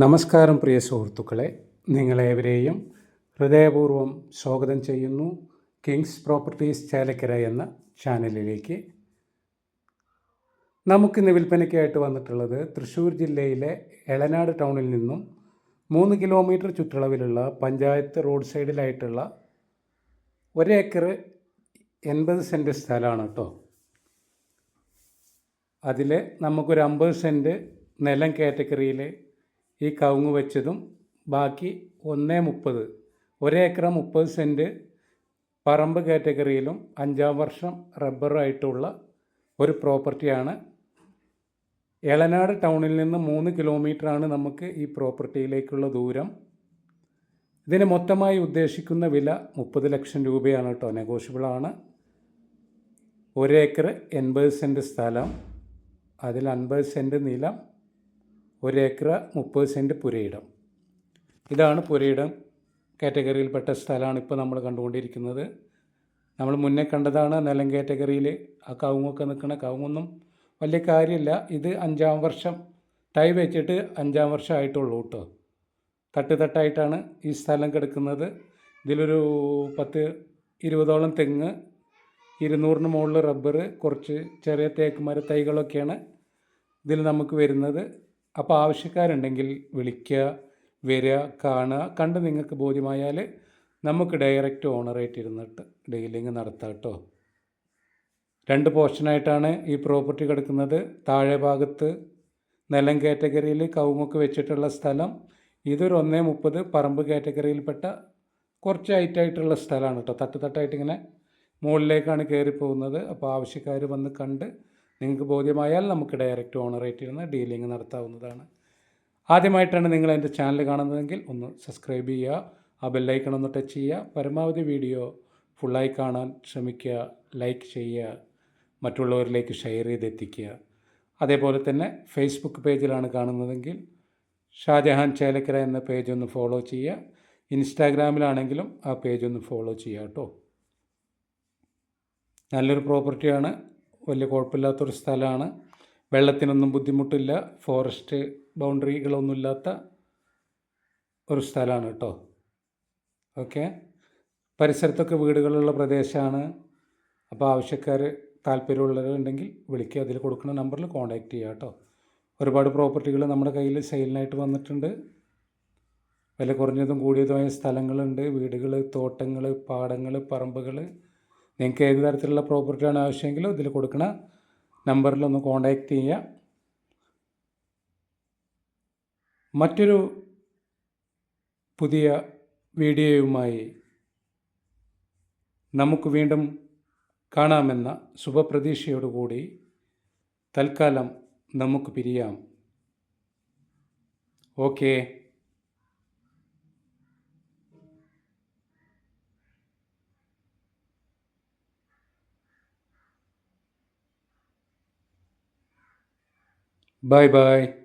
നമസ്കാരം പ്രിയ സുഹൃത്തുക്കളെ നിങ്ങളേവരെയും ഹൃദയപൂർവം സ്വാഗതം ചെയ്യുന്നു കിങ്സ് പ്രോപ്പർട്ടീസ് ചേലക്കര എന്ന ചാനലിലേക്ക്. നമുക്കിന്ന് വിൽപ്പനയ്ക്കായിട്ട് വന്നിട്ടുള്ളത് തൃശ്ശൂർ ജില്ലയിലെ എളനാട് ടൗണിൽ നിന്നും മൂന്ന് കിലോമീറ്റർ ചുറ്റളവിലുള്ള പഞ്ചായത്ത് റോഡ് സൈഡിലായിട്ടുള്ള ഒരേക്കർ എൺപത് സെന്റ് സ്ഥലമാണ് കേട്ടോ. അതിൽ നമുക്കൊരു അമ്പത് സെന്റ് നിലം കാറ്റഗറിയിൽ ഈ കവുങ്ങ് വെച്ചതും ബാക്കി ഒന്നേ മുപ്പത് ഒരേക്കർ മുപ്പത് സെന്റ് പറമ്പ് കാറ്റഗറിയിലും അഞ്ചാം വർഷം റബ്ബറായിട്ടുള്ള ഒരു പ്രോപ്പർട്ടിയാണ്. എളനാട് ടൗണിൽ നിന്ന് മൂന്ന് കിലോമീറ്ററാണ് നമുക്ക് ഈ പ്രോപ്പർട്ടിയിലേക്കുള്ള ദൂരം. ഇതിന് മൊത്തമായി ഉദ്ദേശിക്കുന്ന വില മുപ്പത് ലക്ഷം രൂപയാണ് കേട്ടോ. നെഗോഷ്യബിളാണ്. ഒരേക്കർ എൺപത് സെന്റ് സ്ഥലം അതിൽ അൻപത് സെന്റ് നിലം ഒരേക്കർ മുപ്പത് സെന്റ് പുരയിടം. ഇതാണ് പുരയിടം. കാറ്റഗറിയിൽപ്പെട്ട സ്ഥലമാണ് ഇപ്പോൾ നമ്മൾ കണ്ടുകൊണ്ടിരിക്കുന്നത്. നമ്മൾ മുന്നേ കണ്ടതാണ് നിലം കാറ്റഗറിയിൽ ആ കവുങ്ങൊക്കെ നിൽക്കുന്ന കവുങ്ങൊന്നും വലിയ കാര്യമില്ല. ഇത് അഞ്ചാം വർഷം തൈ വെച്ചിട്ട് അഞ്ചാം വർഷം ആയിട്ടുള്ളൂ കേട്ടോ. തട്ട് തട്ടായിട്ടാണ് ഈ സ്ഥലം കിടക്കുന്നത്. ഇതിലൊരു പത്ത് ഇരുപതോളം തെങ്ങ് ഇരുന്നൂറിന് മുകളിൽ റബ്ബർ കുറച്ച് ചെറിയ തേക്ക് മര തൈകളൊക്കെയാണ് ഇതിൽ നമുക്ക് വരുന്നത്. അപ്പോൾ ആവശ്യക്കാരുണ്ടെങ്കിൽ വിളിക്കുക വരിക കാണുക കണ്ട് നിങ്ങൾക്ക് ബോധ്യമായാൽ നമുക്ക് ഡയറക്റ്റ് ഓണറായിട്ട് ഇരുന്നിട്ട് ഡീലിങ് നടത്താം കേട്ടോ രണ്ട് പോർഷനായിട്ടാണ് ഈ പ്രോപ്പർട്ടി കിടക്കുന്നത്. താഴെ ഭാഗത്ത് നിലം കാറ്റഗറിയിൽ കൗമുക്ക് വെച്ചിട്ടുള്ള സ്ഥലം. ഇതൊരു ഒന്നേ മുപ്പത് പറമ്പ് കാറ്റഗറിയിൽപ്പെട്ട കുറച്ച് ഹൈറ്റായിട്ടുള്ള സ്ഥലമാണ് കേട്ടോ തട്ട് ഇങ്ങനെ മുകളിലേക്കാണ് കയറി പോകുന്നത് അപ്പോൾ ആവശ്യക്കാർ വന്ന് കണ്ട് നിങ്ങൾക്ക് ബോധ്യമായാൽ നമുക്ക് ഡയറക്റ്റ് ഓണറേറ്റ് ഇരുന്ന് ഡീലിംഗ് നടത്താവുന്നതാണ്. ആദ്യമായിട്ടാണ് നിങ്ങൾ എന്റെ ചാനൽ കാണുന്നതെങ്കിൽ ഒന്ന് സബ്സ്ക്രൈബ് ചെയ്യുക ആ ബെല്ലൈക്കൺ ഒന്ന് ടച്ച് ചെയ്യുക പരമാവധി വീഡിയോ ഫുള്ളായി കാണാൻ ശ്രമിക്കുക ലൈക്ക് ചെയ്യുക മറ്റുള്ളവരിലേക്ക് ഷെയർ ചെയ്തെത്തിക്കുക. അതേപോലെ തന്നെ ഫേസ്ബുക്ക് പേജിലാണ് കാണുന്നതെങ്കിൽ ഷാജഹാൻ ചേലക്കര എന്ന പേജ് ഒന്ന് ഫോളോ ചെയ്യുക. ഇൻസ്റ്റാഗ്രാമിലാണെങ്കിലും ആ പേജ് ഒന്ന് ഫോളോ ചെയ്യുക കേട്ടോ. നല്ലൊരു പ്രോപ്പർട്ടിയാണ് വലിയ കുഴപ്പമില്ലാത്തൊരു സ്ഥലമാണ്. വെള്ളത്തിനൊന്നും ബുദ്ധിമുട്ടില്ല. ഫോറസ്റ്റ് ബൗണ്ടറികളൊന്നുമില്ലാത്ത ഒരു സ്ഥലമാണ് കേട്ടോ. ഓക്കെ. പരിസരത്തൊക്കെ വീടുകളുള്ള പ്രദേശമാണ്. അപ്പോൾ ആവശ്യക്കാർ താല്പര്യമുള്ളവരുണ്ടെങ്കിൽ വിളിക്കുക. അതിൽ കൊടുക്കുന്ന നമ്പറിൽ കോൺടാക്റ്റ് ചെയ്യുക കേട്ടോ. ഒരുപാട് പ്രോപ്പർട്ടികൾ നമ്മുടെ കയ്യിൽ സെയിലിനായിട്ട് വന്നിട്ടുണ്ട്. വില കുറഞ്ഞതും കൂടിയതുമായ സ്ഥലങ്ങളുണ്ട്. വീടുകൾ തോട്ടങ്ങൾ പാടങ്ങൾ പറമ്പുകൾ. നിങ്ങൾക്ക് ഏത് തരത്തിലുള്ള പ്രോപ്പർട്ടിയാണ് ആവശ്യമെങ്കിലും ഇതിൽ കൊടുക്കണ നമ്പറിലൊന്ന് കോൺടാക്റ്റ് ചെയ്യുക. മറ്റൊരു പുതിയ വീഡിയോയുമായി നമുക്ക് വീണ്ടും കാണാമെന്ന ശുഭപ്രതീക്ഷയോടുകൂടി തൽക്കാലം നമുക്ക് പിരിയാം. Okay Bye bye.